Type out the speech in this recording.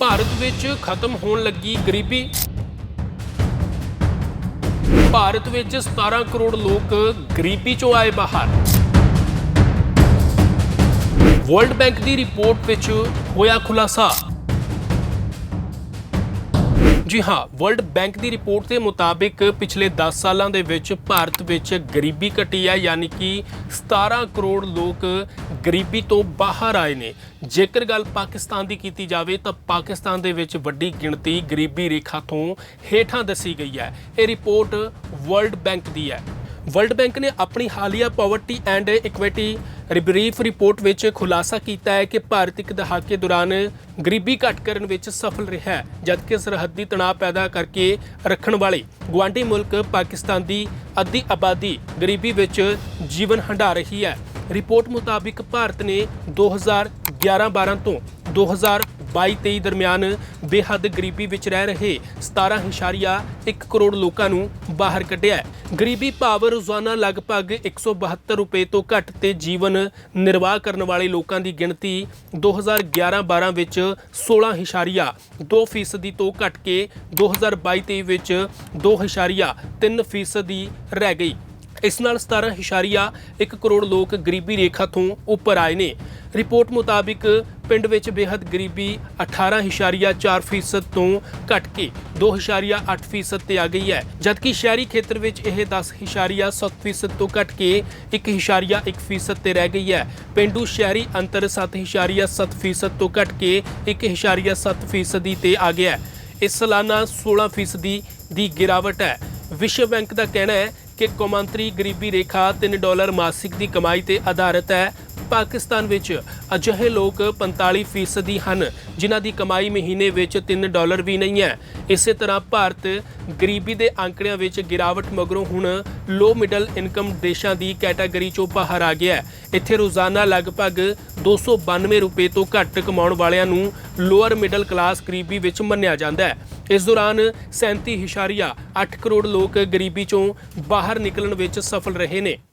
ਭਾਰਤ ਵਿੱਚ ਖਤਮ ਹੋਣ ਲੱਗੀ ਗਰੀਬੀ। ਭਾਰਤ ਵਿੱਚ 17 ਕਰੋੜ ਲੋਕ ਗਰੀਬੀ ਚੋਂ ਆਏ ਬਾਹਰ। ਵਰਲਡ ਬੈਂਕ ਦੀ ਰਿਪੋਰਟ ਵਿੱਚ ਹੋਇਆ ਖੁਲਾਸਾ। ਜੀ ਹਾਂ ਵਰਲਡ ਬੈਂਕ ਦੀ ਰਿਪੋਰਟ ਦੇ ਮੁਤਾਬਿਕ ਪਿਛਲੇ 10 ਸਾਲਾਂ ਦੇ ਵਿੱਚ ਭਾਰਤ ਵਿੱਚ ਗਰੀਬੀ ਘਟੀ ਹੈ, ਯਾਨੀ ਕਿ 17 ਕਰੋੜ ਲੋਕ ਗਰੀਬੀ ਤੋਂ ਬਾਹਰ ਆਏ ਨੇ। ਜੇਕਰ ਗੱਲ ਪਾਕਿਸਤਾਨ ਦੀ ਕੀਤੀ ਜਾਵੇ ਤਾਂ ਪਾਕਿਸਤਾਨ ਦੇ ਵਿੱਚ ਵੱਡੀ ਗਿਣਤੀ ਗਰੀਬੀ ਰੇਖਾ ਤੋਂ ਹੇਠਾਂ ਦੱਸੀ ਗਈ ਹੈ। ਇਹ ਰਿਪੋਰਟ ਵਰਲਡ ਬੈਂਕ ਦੀ ਹੈ। ਵਰਲਡ ਬੈਂਕ ਨੇ ਆਪਣੀ ਹਾਲੀਆ poverty and equity brief report ਵਿੱਚ ਖੁਲਾਸਾ ਕੀਤਾ ਹੈ ਕਿ ਭਾਰਤ ਇੱਕ ਦਹਾਕੇ ਦੌਰਾਨ ਗਰੀਬੀ ਘਟ ਕਰਨ ਵਿੱਚ ਸਫਲ ਰਿਹਾ ਹੈ, ਜਦਕਿ ਸਰਹੱਦੀ ਤਣਾਅ ਪੈਦਾ ਕਰਕੇ ਰੱਖਣ ਵਾਲੇ ਗੁਆਂਢੀ ਮੁਲਕ ਪਾਕਿਸਤਾਨ ਦੀ ਅੱਧੀ ਆਬਾਦੀ ਗਰੀਬੀ ਵਿੱਚ ਜੀਵਨ ਹੰਢਾ ਰਹੀ ਹੈ। ਰਿਪੋਰਟ ਮੁਤਾਬਿਕ ਭਾਰਤ ਨੇ 2011-12 ਤੋਂ 2022-23 ਦਰਮਿਆਨ ਬੇਹੱਦ ਗਰੀਬੀ ਵਿੱਚ ਰਹਿ ਰਹੇ 17.1 ਕਰੋੜ ਲੋਕਾਂ ਨੂੰ ਬਾਹਰ ਕੱਢਿਆ ਹੈ। ਗਰੀਬੀ ਭਾਵ ਰੋਜ਼ਾਨਾ ਲਗਭਗ 172 ਰੁਪਏ ਤੋਂ ਘੱਟ ਤੇ ਜੀਵਨ ਨਿਰਵਾਹ ਕਰਨ ਵਾਲੇ ਲੋਕਾਂ ਦੀ ਗਿਣਤੀ 2011-12 ਵਿੱਚ 16.2 ਫੀਸਦੀ ਤੋਂ ਘਟ ਕੇ 2022-23 ਵਿੱਚ 2.3 ਫੀਸਦੀ ਰਹਿ ਗਈ। ਇਸ ਨਾਲ 17.1 ਕਰੋੜ ਲੋਕ ਗਰੀਬੀ ਰੇਖਾ ਤੋਂ ਉੱਪਰ ਆਏ ਨੇ। ਰਿਪੋਰਟ ਮੁਤਾਬਿਕ ਪਿੰਡ ਵਿੱਚ ਬੇਹੱਦ ਗਰੀਬੀ 18.4 ਫੀਸਦ ਤੋਂ ਘਟ ਕੇ 2.8 ਫੀਸਦ ਤੇ ਆ ਗਈ ਹੈ, ਜਦਕਿ ਸ਼ਹਿਰੀ ਖੇਤਰ ਵਿੱਚ ਇਹ 10.7 ਫੀਸਦ ਤੋਂ ਘਟ ਕੇ 1.1 ਫੀਸਦ ਤੇ ਰਹਿ ਗਈ ਹੈ। ਪਿੰਡੂ ਸ਼ਹਿਰੀ ਅੰਤਰ 7.7 ਫੀਸਦ ਤੋਂ ਘਟ ਕੇ 1.7 ਫੀਸਦੀ ਤੇ ਆ ਗਿਆ ਹੈ। ਇਸ ਸਾਲਾਨਾ 16 ਫੀਸਦੀ ਦੀ ਗਿਰਾਵਟ ਹੈ। ਵਿਸ਼ਵ ਬੈਂਕ ਦਾ ਕਹਿਣਾ ਹੈ ਕਿ ਕੌਮਾਂਤਰੀ ਗਰੀਬੀ ਰੇਖਾ 3 ਡਾਲਰ ਮਾਸਿਕ ਦੀ ਕਮਾਈ ਤੇ ਆਧਾਰਿਤ ਹੈ। ਪਾਕਿਸਤਾਨ ਵਿੱਚ ਅਜਿਹੇ ਲੋਕ 45 ਫੀਸਦੀ ਹਨ, ਜਿਨ੍ਹਾਂ ਦੀ ਕਮਾਈ ਮਹੀਨੇ ਵਿੱਚ 3 ਡਾਲਰ ਵੀ ਨਹੀਂ ਹੈ। ਇਸੇ ਤਰ੍ਹਾਂ ਭਾਰਤ ਗਰੀਬੀ ਦੇ ਅੰਕੜਿਆਂ ਵਿੱਚ ਗਿਰਾਵਟ ਮਗਰੋਂ ਹੁਣ ਲੋ ਮਿਡਲ ਇਨਕਮ ਦੇਸ਼ਾਂ ਦੀ ਕੈਟਾਗਰੀ ਚੋਂ ਬਾਹਰ ਆ ਗਿਆ ਇੱਥੇ ਰੋਜ਼ਾਨਾ ਲਗਭਗ 292 ਰੁਪਏ ਤੋਂ ਘੱਟ ਕਮਾਉਣ ਵਾਲਿਆਂ ਨੂੰ ਲੋਅਰ ਮਿਡਲ ਕਲਾਸ ਗਰੀਬੀ ਵਿੱਚ ਮੰਨਿਆ ਜਾਂਦਾ ਹੈ। ਇਸ ਦੌਰਾਨ 37.8 ਕਰੋੜ ਲੋਕ ਗਰੀਬੀ ਚੋਂ ਬਾਹਰ ਨਿਕਲਣ ਵਿੱਚ ਸਫਲ ਰਹੇ ਨੇ।